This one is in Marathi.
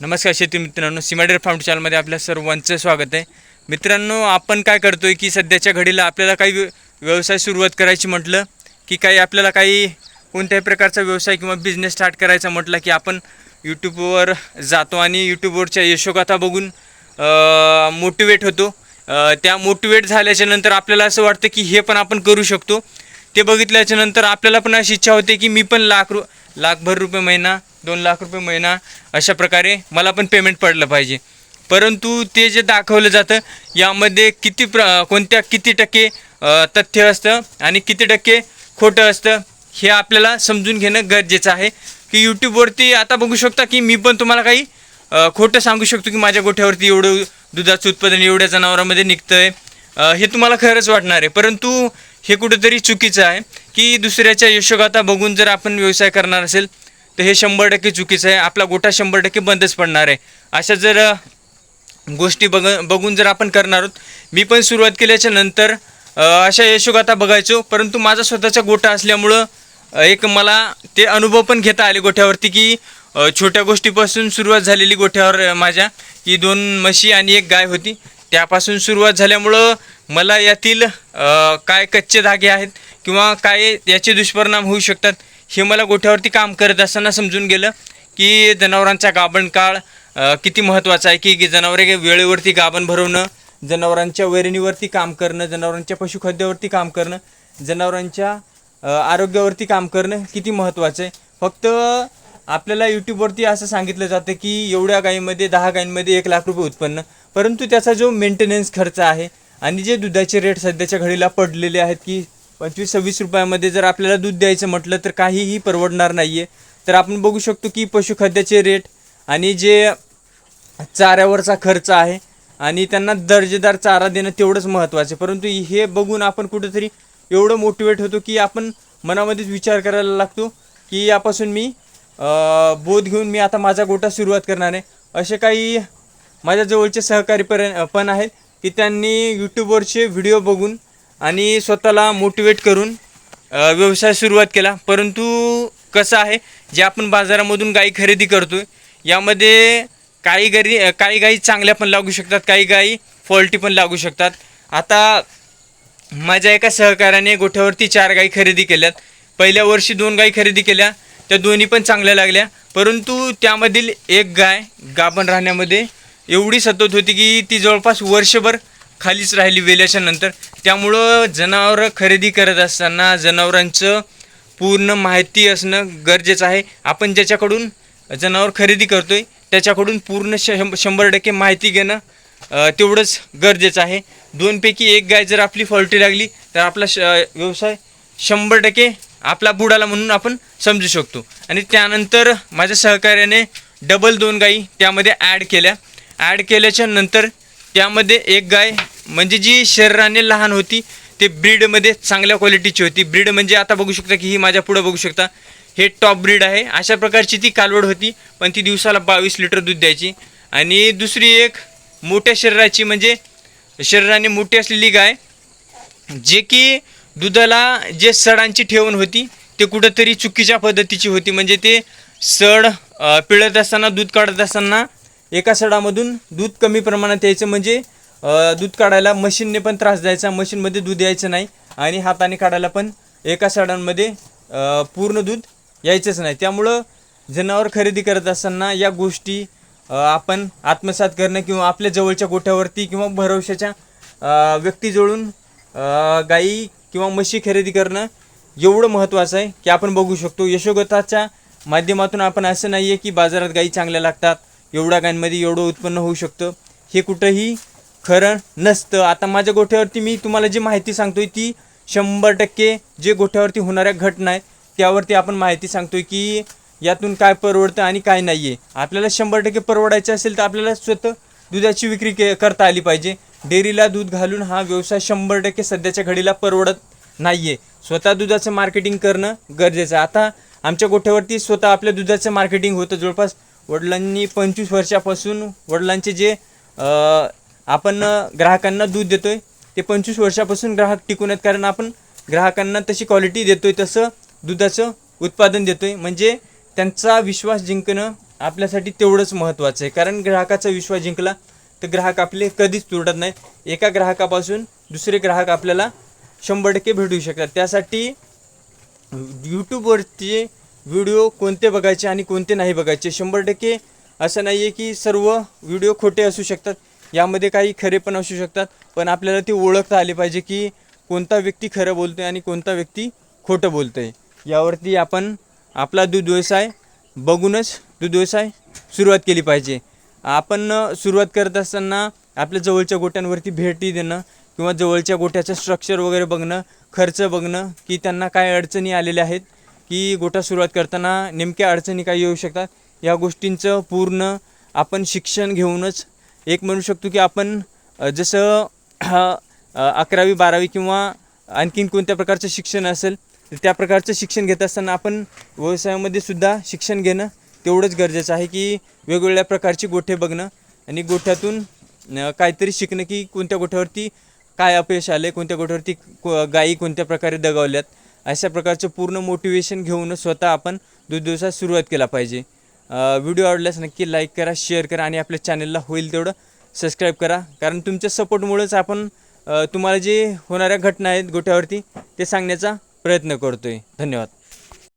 नमस्कार शेती मित्रांनो सिमाडेर फार्म चॅनलमध्ये आपल्या सर्वांचं स्वागत आहे. मित्रांनो आपण काय करतो आहे की सध्याच्या घडीला आपल्याला काही व्य- व्यवसाय सुरुवात करायची म्हटलं की काही आपल्याला काही कोणत्याही प्रकारचा व्यवसाय किंवा बिझनेस स्टार्ट करायचा म्हटलं की आपण यूट्यूबवर जातो आणि यूट्यूबवरच्या यशोगाथा बघून मोटिवेट होतो. त्या मोटिवेट झाल्याच्यानंतर आपल्याला असं वाटतं की हे पण आपण करू शकतो. ते बघितल्याच्या नंतर आपल्याला पण अशी इच्छा होते की मी पण लाख रु लाखभर रुपये महिना दोन लाख रुपये महिना अशा प्रकारे मला पण पेमेंट पडलं पाहिजे. परंतु ते जे दाखवलं जातं यामध्ये किती प्र कोणत्या किती टक्के तथ्य असतं आणि किती टक्के खोटं असतं हे आपल्याला समजून घेणं गरजेचं आहे. की यूट्यूबवरती आता बघू शकता की मी पण तुम्हाला काही खोटं सांगू शकतो की माझ्या गोठ्यावरती एवढं दुधाचं उत्पादन एवढ्या जनावरांमध्ये निघतं आहे हे तुम्हाला खरंच वाटणार आहे. परंतु हे कुठंतरी चुकीचं आहे की दुसऱ्याच्या यशोगाथा बघून जर आपण व्यवसाय करणार असेल तर हे शंभर टक्के चुकीचं आहे. आपला गोठा शंभर टक्के बंदच पडणार आहे. अशा जर गोष्टी बघ बघून जर आपण करणार आहोत मी पण सुरुवात केल्याच्यानंतर अशा यशोगाथा बघायचो. परंतु माझा स्वतःचा गोठा असल्यामुळं एक मला ते अनुभव पण घेता आले गोठ्यावरती की छोट्या गोष्टीपासून सुरुवात झालेली गोठ्यावर माझ्या. की दोन म्हशी आणि एक गाय होती. त्यापासून सुरुवात झाल्यामुळं मला यातील काय कच्चे धागे आहेत किंवा काय याचे दुष्परिणाम होऊ शकतात हे मला गोठ्यावरती काम करत असताना समजून गेलं की जनावरांचा गाभण काळ किती महत्त्वाचा आहे की की जनावरे वेळेवरती गाभण भरवणं जनावरांच्या वैरणीवरती काम करणं जनावरांच्या पशुखाद्यावरती काम करणं जनावरांच्या आरोग्यावरती काम करणं किती महत्त्वाचं आहे. फक्त आपल्याला यूट्यूबवरती असं सांगितलं जातं की एवढ्या गायीमध्ये दहा गायींमध्ये एक लाख रुपये उत्पन्न. परंतु त्याचा जो मेंटेनन्स खर्च आहे आणि जे दुधाचे रेट सध्याच्या घडीला पडलेले आहेत की पंचवीस सव्वीस रुपयामध्ये जर आपल्याला दूध द्यायचं म्हटलं तर काहीही परवडणार नाही आहे तर आपण बघू शकतो की पशुखाद्याचे रेट आणि जे चाऱ्यावरचा खर्च आहे आणि त्यांना दर्जेदार चारा देणं तेवढंच महत्त्वाचं आहे. परंतु हे बघून आपण कुठंतरी एवढं मोटिवेट होतो की आपण मनामध्येच विचार करायला लागतो की यापासून मी बोध घेऊन मी आता माझा गोटा सुरुवात करणार आहे. असे काही माझ्या जवळचे सहकारी पर पण आहेत की त्यांनी यूट्यूबवरचे व्हिडिओ बघून आणि स्वतःला मोटिवेट करून व्यवसाय सुरुवात केला. परंतु कसं आहे जे आपण बाजारामधून गाई खरेदी करतोय यामध्ये काही गरी काही गाई चांगल्या पण लागू शकतात काही गाई फॉल्टी पण लागू शकतात. आता माझ्या एका सहकाऱ्याने गोठ्यावरती चार गाई खरेदी केल्यात. पहिल्या वर्षी दोन गाई खरेदी केल्या त्या दोन्ही पण चांगल्या लागल्या. परंतु त्यामधील एक गाय गाभण राहण्यामध्ये एवढी सतत होती की ती जवळपास वर्षभर खालीच राहिली वेल्याच्या नंतर त्यामुळं जनावरं खरेदी करत असताना जनावरांचं पूर्ण माहिती असणं गरजेचं आहे. आपण ज्याच्याकडून जनावर खरेदी करतो आहे त्याच्याकडून पूर्ण शं शंभर टक्के माहिती घेणं तेवढंच गरजेचं आहे. दोनपैकी एक गाय जर आपली फॉल्टी लागली तर आपला श व्यवसाय शंभर टक्के आपला बुडाला म्हणून आपण समजू शकतो. आणि त्यानंतर माझ्या सहकार्याने डबल दोन गाई त्यामध्ये ॲड केल्या. ॲड केल्याच्यानंतर त्यामध्ये एक गाय म्हणजे जी शरीराने लहान होती ते ब्रीडमध्ये चांगल्या क्वालिटीची होती. ब्रीड म्हणजे आता बघू शकता की ही माझ्या पुढं बघू शकता. हे टॉप ब्रीड आहे. अशा प्रकारची ती कालवड होती पण ती दिवसाला बावीस लिटर दूध द्यायची. आणि दुसरी एक मोठ्या शरीराची म्हणजे शरीराने मोठी असलेली गाय जे की दुधाला जे सडांची ठेवण होती ते कुठंतरी चुकीच्या पद्धतीची होती. म्हणजे ते सड पिळत असताना दूध काढत असताना एका सडामधून दूध कमी प्रमाणात यायचं. म्हणजे दूध काढायला मशीनने पण त्रास द्यायचा मशीनमध्ये दूध यायचं नाही आणि हाताने काढायला पण एका साड्यांमध्ये पूर्ण दूध यायचंच नाही. त्यामुळं जनावर खरेदी करत असताना या गोष्टी आपण आत्मसात करणं किंवा आपल्या जवळच्या गोठ्यावरती किंवा भरवशाच्या व्यक्तीजवळून गाई किंवा म्हशी खरेदी करणं एवढं महत्त्वाचं आहे की आपण बघू शकतो. यशोगताच्या माध्यमातून आपण असं नाही आहे की बाजारात गाई चांगल्या लागतात एवढ्या गायींमध्ये एवढं उत्पन्न होऊ शकतं. हे कुठंही खरं नसतं. आता माझ्या गोठ्यावरती मी तुम्हाला जी माहिती सांगतोय ती शंभर टक्के जे गोठ्यावरती होणाऱ्या घटना आहेत त्यावरती आपण माहिती सांगतोय की यातून काय परवडतं आणि काय नाही आहे आपल्याला शंभर टक्के परवडायचं असेल तर आपल्याला स्वतः दुधाची विक्री के करता आली पाहिजे. डेअरीला दूध घालून हा व्यवसाय शंभर टक्के सध्याच्या घडीला परवडत नाही आहे स्वतः दुधाचं मार्केटिंग करणं गरजेचं आहे. आता आमच्या गोठ्यावरती स्वतः आपल्या दुधाचं मार्केटिंग होतं. जवळपास वडिलांनी पंचवीस वर्षापासून वडिलांचे जे आपण ग्राहकांना दूध देतोय. ते पंचवीस वर्षापासून ग्राहक टिकून आहेत कारण आपण ग्राहकांना तशी क्वालिटी देतोय तसं दुधाचं उत्पादन देतोय. म्हणजे त्यांचा विश्वास जिंकणं आपल्यासाठी तेवढंच महत्त्वाचं आहे. कारण ग्राहकाचा विश्वास जिंकला तर ग्राहक आपले कधीच तुटत नाही एका ग्राहकापासून दुसरे ग्राहक आपल्याला शंभर टक्के भेटू शकतात. त्यासाठी यूट्यूबवरचे व्हिडिओ कोणते बघायचे आणि कोणते नाही बघायचे? शंभर टक्के असं नाही आहे की सर्व व्हिडिओ खोटे असू शकतात. यामध्ये काही खरे पण असू शकतात पण आपल्याला ते ओळखता आले पाहिजे की कोणता व्यक्ती खरं बोलतो आहे आणि कोणता व्यक्ती खोटं बोलतो आहे यावरती आपण आपला दूध व्यवसाय बघूनच दूध व्यवसाय सुरुवात केली पाहिजे. आपण सुरुवात करत असताना आपल्या जवळच्या गोट्यांवरती भेटी देणं किंवा जवळच्या गोट्याचं स्ट्रक्चर वगैरे बघणं खर्च बघणं की त्यांना काय अडचणी आलेल्या आहेत की गोटा सुरुवात करताना नेमक्या अडचणी काय येऊ शकतात या गोष्टींचं पूर्ण आपण शिक्षण घेऊनच एक म्हणू शकतो की आपण जसं अकरावी बारावी किंवा आणखीन कोणत्या प्रकारचं शिक्षण असेल तर त्या प्रकारचं शिक्षण घेत असताना आपण व्यवसायामध्ये सुद्धा शिक्षण घेणं तेवढंच गरजेचं आहे की वेगवेगळ्या प्रकारची गोठे बघणं आणि गोठ्यातून काहीतरी शिकणं की कोणत्या गोठ्यावरती काय अपयश आले कोणत्या गोठ्यावरती को- गायी कोणत्या प्रकारे दगावल्यात अशा प्रकारचं पूर्ण मोटिवेशन घेऊन स्वतः आपण दूध व्यवसाय सुरुवात केला पाहिजे. व्हिडिओ आवडल्यास नक्की लाईक करा शेअर करा आणि आपल्या चॅनलला होईल तेवढं सबस्क्राईब करा. कारण तुमच्या सपोर्टमुळेच आपण तुम्हाला जे होणाऱ्या घटना आहेत गोठ्यावरती ते सांगण्याचा प्रयत्न करतो आहे धन्यवाद.